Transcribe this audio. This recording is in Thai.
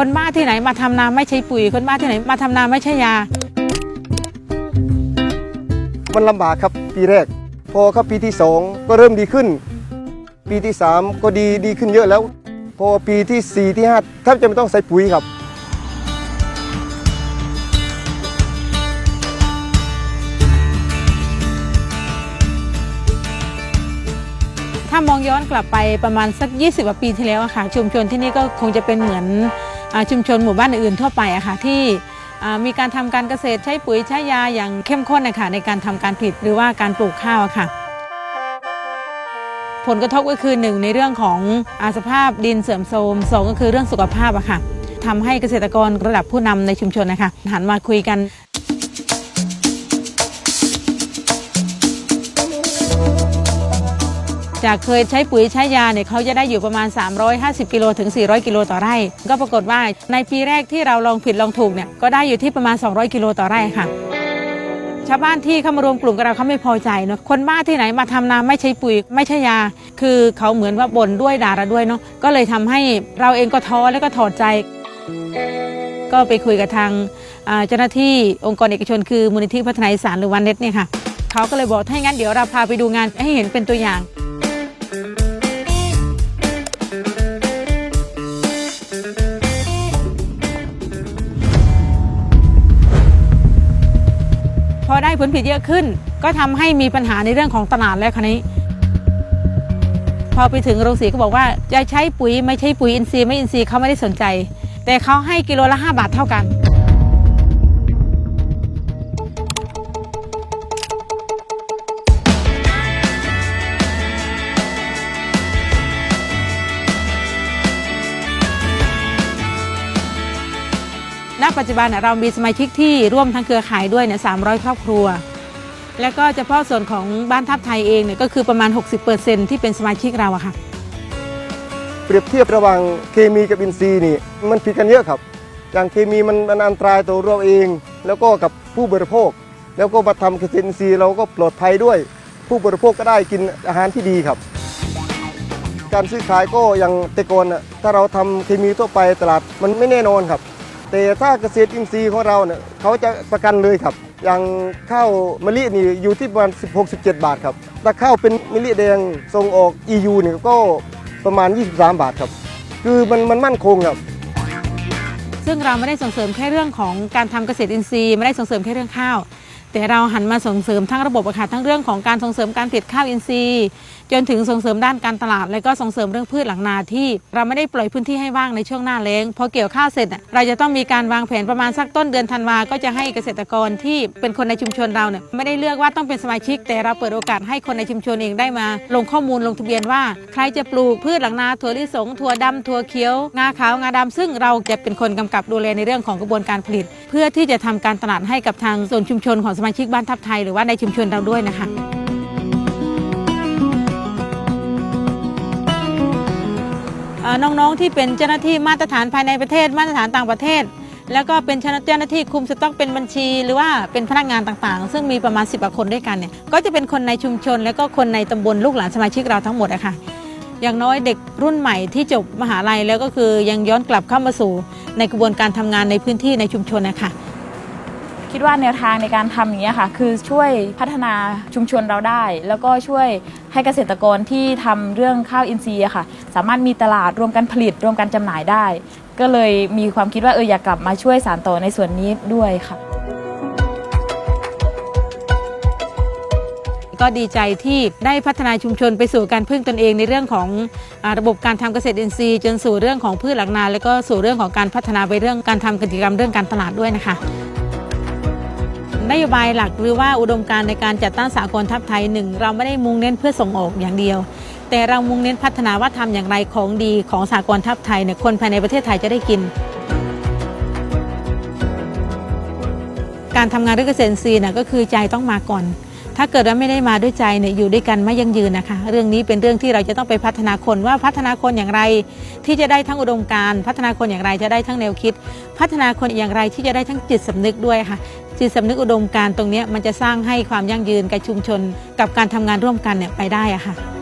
คนบ้าที่ไหนมาทำนาไม่ใช่ปุ๋ย คนบ้าที่ไหนมาทำนาไม่ใช่ยา มันลำบากครับปีแรก พอครับปีที่2ก็เริ่มดีขึ้น ปีที่3ก็ดีดีขึ้นเยอะแล้ว พอปีที่4ที่5แทบจะไม่ต้องใส่ปุ๋ยครับถ้ามองย้อนกลับไปประมาณสัก 20กว่าปีที่แล้วอะค่ะ ชุมชนที่นี่ก็คงจะเป็นเหมือนอาชุมชนหมู่บ้านอื่นทั่วไปอะค่ะที่มีการทำการเกษตรใช้ปุ๋ยใช้ยาอย่างเข้มข้นนะคะในการทำการผลิตหรือว่าการปลูกข้าวอะค่ะ ผลกระทบก็คือหนึ่งในเรื่องของอาสภาพดินเสื่อมโทรมสองก็คือเรื่องสุขภาพอะค่ะทำให้เกษตรกรระดับผู้นำในชุมชนนะคะหันมาคุยกัน จากเคยใช้ปุ๋ยใช้ยาเนี่ยเขาจะได้อยู่ประมาณ 350 กิโลถึง 400 กิโลต่อไร่ ก็ปรากฏว่าในปีแรกที่เราลองผิดลองถูกเนี่ยก็ได้อยู่ที่ประมาณ 200 กิโลต่อไร่ค่ะชาวบ้านที่เข้ามารวมกลุ่มกับเราเขาไม่พอใจเนาะคนบ้าที่ไหนมาทำนาไม่ใช่ปุ๋ยไม่ใช่ยา คือเขาเหมือนว่าบ่นด้วยด่าเราด้วยเนาะก็เลยทำให้เราเองก็ท้อแล้วก็ถอดใจ ก็ไปคุยกับทางเจ้าหน้าที่องค์กรเอกชน คือมูลนิธิพัฒนาอีสานหรือวันเน็ตเนี่ยค่ะเขาก็เลยบอกถ้าอย่างนั้นเดี๋ยวเราพาไปดูงานให้เห็นเป็นตัวอย่าง ได้ผลผลิตเยอะขึ้น ก็ทำให้มีปัญหาในเรื่องของตลาดแล้วคันนี้ พอไปถึงโรงสีก็บอกว่าจะใช้ปุ๋ยไม่ใช่ปุ๋ยอินทรีย์ไม่อินทรีย์เขาไม่ได้สนใจ แต่เขาให้กิโลละ 5 บาทเท่ากัน ณปัจจุบันเรามีสมาชิกที่ร่วมทั้งเครือข่ายด้วยเนี่ย300ครอบครัว แล้วก็เฉพาะส่วนของบ้านทับไทยเองเนี่ยก็คือประมาณ 60%ที่เป็นสมาชิกเราอะค่ะ เปรียบเทียบระหว่างเคมีกับอินทรีย์นี่มันผิดกันเยอะครับ อย่างเคมีมันมันอันตรายต่อเราเอง แล้วก็กับผู้บริโภค แล้วก็มาทำเกษตรอินทรีย์เราก็ปลอดภัยด้วย ผู้บริโภคก็ได้กินอาหารที่ดีครับการซื้อขายก็อย่างแต่ก่อนน่ะถ้าเราทำเคมีทั่วไปตลาดมันไม่แน่นอนครับ แต่ถ้าเกษตรอินทรีย์ของเราเนี่ยเขาจะประกันเลยครับ อย่างข้าวมะลินี่อยู่ที่ประมาณ 16-17 บาทครับถ้าข้าวเป็นมะลิแดงส่งออก EU เนี่ยก็ประมาณ 23 บาทครับ คือมันมันมั่นคงครับซึ่งเราไม่ได้ส่งเสริมแค่เรื่องของการทำเกษตรอินทรีย์ไม่ได้ส่งเสริมแค่เรื่องข้าว แต่เราหันมาส่งเสริมทั้งระบบอะค่ะทั้งเรื่องของการส่งเสริมการผลิตข้าวอินทรีย์ จนถึงส่งเสริมด้านการตลาด และก็ส่งเสริมเรื่องพืชหลังนาที่ เราไม่ได้ปล่อยพื้นที่ให้ว่างในช่วงหน้าแล้งพอเกี่ยวข้าวเสร็จ เราจะต้องมีการวางแผนประมาณสักต้นเดือนธันวาก็จะให้เกษตรกรที่เป็นคนในชุมชนเราเนี่ยไม่ได้เลือกว่าต้องเป็นสมาชิก แต่เราเปิดโอกาสให้คนในชุมชนเองได้มา ลงข้อมูลลงทะเบียนว่า ใครจะปลูกพืชหลังนาถั่วลิสงถั่วดำถั่วเขียวงาขาวงาดำซึ่งเราจะเป็นคนกำกับดูแลในเรื่องของกระบวนการผลิต เพื่อที่จะทำการตลาดให้กับทางส่วนชุมชนของสมาชิกบ้านทับไทยหรือว่าในชุมชนเราด้วยนะคะน้องๆที่เป็นเจ้าหน้าที่มาตรฐานภายในประเทศมาตรฐานต่างประเทศ แล้วก็เป็นเจ้าหน้าที่คุมสต็อกเป็นบัญชี หรือว่าเป็นพนักงานต่างๆ ซึ่งมีประมาณ 10กว่าคนด้วยกันเนี่ยก็จะเป็นคนในชุมชน แล้วก็คนในตำบลลูกหลานสมาชิกเราทั้งหมดอะค่ะอย่างน้อยเด็กรุ่นใหม่ที่จบมหาลัยแล้วก็คือยังย้อนกลับเข้ามาสู่ในกระบวนการทำงานในพื้นที่ในชุมชนนะคะ คิดว่าแนวทางในการทำอย่างนี้ยค่ะ คือช่วยพัฒนาชุมชนเราได้ แล้วก็ช่วยให้เกษตรกรที่ทำเรื่องข้าวอินทรีย์อะค่ะ สามารถมีตลาดรวมกันผลิตรวมกันจำหน่ายได้ ก็เลยมีความคิดว่าเอออยากกลับมาช่วยสานต่อในส่วนนี้ด้วยค่ะ ก็ดีใจที่ได้พัฒนาชุมชนไปสู่การพึ่งตนเองในเรื่องของอาระบบการทำเกษตรอินทรีย์จนสู่เรื่องของพืชหลักนา แล้วก็สู่เรื่องของการพัฒนาไปเรื่องการทำกิจกรรมเรื่องการตลาดด้วยนะคะ นโยบายหลักหรือว่าอุดมการณ์ในการจัดตั้งสากลทัพไทยหนึ่งเราไม่ได้มุ่งเน้นเพื่อส่งออกอย่างเดียว แต่เรามุ่งเน้นพัฒนาว่าทำอย่างไรของดีของสากลทัพไทยเนี่ยคนภายในประเทศไทยจะได้กิน การทำงานเรื่องเกษตรซีน่ะก็คือใจต้องมาก่อน ถ้าเกิดว่าไม่ได้มาด้วยใจเนี่ยอยู่ด้วยกันไม่ยั่งยืนนะคะ เรื่องนี้เป็นเรื่องที่เราจะต้องไปพัฒนาคนว่าพัฒนาคนอย่างไร ที่จะได้ทั้งอุดมการพัฒนาคนอย่างไรจะได้ทั้งแนวคิด พัฒนาคนอย่างไรที่จะได้ทั้งจิตสำนึกด้วยค่ะ จิตสำนึกอุดมการตรงนี้มันจะสร้างให้ความยั่งยืนกับชุมชน กับการทำงานร่วมกันเนี่ยไปได้อะค่ะ